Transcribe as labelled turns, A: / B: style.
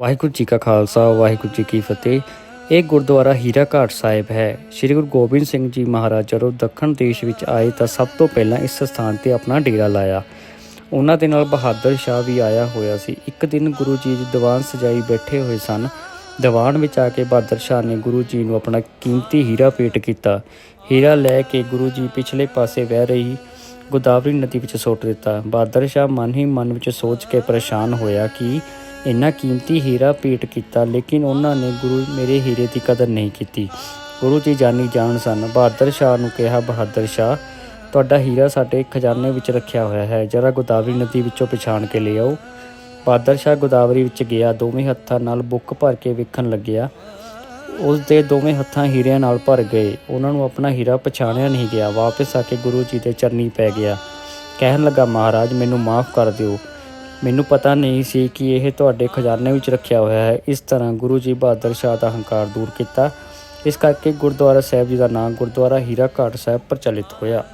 A: ਵਾਹਿਗੁਰੂ ਜੀ ਕਾ ਖਾਲਸਾ, ਵਾਹਿਗੁਰੂ ਜੀ ਕੀ ਫਤਿਹ। ਇਹ ਗੁਰਦੁਆਰਾ ਹੀਰਾ ਘਾਟ ਸਾਹਿਬ ਹੈ। ਸ੍ਰੀ ਗੁਰੂ ਗੋਬਿੰਦ ਸਿੰਘ ਜੀ ਮਹਾਰਾਜ ਜਦੋਂ ਦੱਖਣ ਦੇਸ਼ ਵਿੱਚ ਆਏ ਤਾਂ ਸਭ ਤੋਂ ਪਹਿਲਾਂ ਇਸ ਸਥਾਨ ਤੇ ਆਪਣਾ ਡੇਰਾ ਲਾਇਆ। ਉਹਨਾਂ ਦੇ ਨਾਲ ਬਹਾਦਰ ਸ਼ਾਹ ਵੀ ਆਇਆ ਹੋਇਆ ਸੀ। ਇੱਕ ਦਿਨ ਗੁਰੂ ਜੀ ਦੀ ਦੀਵਾਨ ਸਜਾਈ ਬੈਠੇ ਹੋਏ ਸਨ। ਦੀਵਾਨ ਵਿੱਚ ਆ ਕੇ ਬਹਾਦਰ ਸ਼ਾਹ ਨੇ ਗੁਰੂ ਜੀ ਨੂੰ ਆਪਣਾ ਕੀਮਤੀ ਹੀਰਾ ਭੇਟ ਕੀਤਾ। ਹੀਰਾ ਲੈ ਕੇ ਗੁਰੂ ਜੀ ਪਿਛਲੇ ਪਾਸੇ ਵਹਿ ਰਹੀ ਗੋਦਾਵਰੀ ਨਦੀ ਵਿੱਚ ਸੁੱਟ ਦਿੱਤਾ। ਬਹਾਦਰ ਸ਼ਾਹ ਮਨ ਹੀ ਮਨ ਵਿੱਚ ਸੋਚ ਕੇ ਪਰੇਸ਼ਾਨ ਹੋਇਆ ਕਿ ਇੰਨਾ ਕੀਮਤੀ ਹੀਰਾ ਪੇਟ ਕੀਤਾ, ਲੇਕਿਨ ਉਹਨਾਂ ਨੇ ਗੁਰੂ ਮੇਰੇ ਹੀਰੇ ਦੀ ਕਦਰ ਨਹੀਂ ਕੀਤੀ। ਗੁਰੂ ਜੀ ਜਾਨੀ ਜਾਣ ਸਨ। ਬਹਾਦਰ ਸ਼ਾਹ ਨੂੰ ਕਿਹਾ, ਬਹਾਦਰ ਸ਼ਾਹ, ਤੁਹਾਡਾ ਹੀਰਾ ਸਾਡੇ ਖਜ਼ਾਨੇ ਵਿੱਚ ਰੱਖਿਆ ਹੋਇਆ ਹੈ। ਜਰਾ ਗੋਦਾਵਰੀ ਨਦੀ ਵਿੱਚੋਂ ਪਛਾਣ ਕੇ ਲੈ ਆਓ। ਬਹਾਦਰ ਸ਼ਾਹ ਗੋਦਾਵਰੀ ਵਿੱਚ ਗਿਆ। ਦੋਵੇਂ ਹੱਥਾਂ ਨਾਲ ਬੁੱਕ ਭਰ ਕੇ ਵੇਖਣ ਲੱਗਿਆ। ਉਸ ਦੇ ਦੋਵੇਂ ਹੱਥਾਂ ਹੀਰਿਆਂ ਨਾਲ ਭਰ ਗਏ। ਉਹਨਾਂ ਨੂੰ ਆਪਣਾ ਹੀਰਾ ਪਛਾਣਿਆ ਨਹੀਂ ਗਿਆ। ਵਾਪਸ ਆ ਕੇ ਗੁਰੂ ਜੀ ਦੇ ਚਰਨੀ ਪੈ ਗਿਆ। ਕਹਿਣ ਲੱਗਾ, ਮਹਾਰਾਜ, ਮੈਨੂੰ ਮਾਫ ਕਰ ਦਿਓ। ਮੈਨੂੰ ਪਤਾ ਨਹੀਂ ਸੀ ਕਿ ਇਹ ਤੁਹਾਡੇ ਖਜ਼ਾਨੇ ਵਿੱਚ ਰੱਖਿਆ ਹੋਇਆ ਹੈ। ਇਸ ਤਰ੍ਹਾਂ ਗੁਰੂ ਜੀ ਬਹਾਦਰ ਸ਼ਾਹ ਦਾ ਹੰਕਾਰ ਦੂਰ ਕੀਤਾ। ਇਸ ਕਰਕੇ ਗੁਰਦੁਆਰਾ ਸਾਹਿਬ ਜੀ ਦਾ ਨਾਮ ਗੁਰਦੁਆਰਾ ਹੀਰਾ ਘਾਟ ਸਾਹਿਬ ਪ੍ਰਚਲਿਤ ਹੋਇਆ।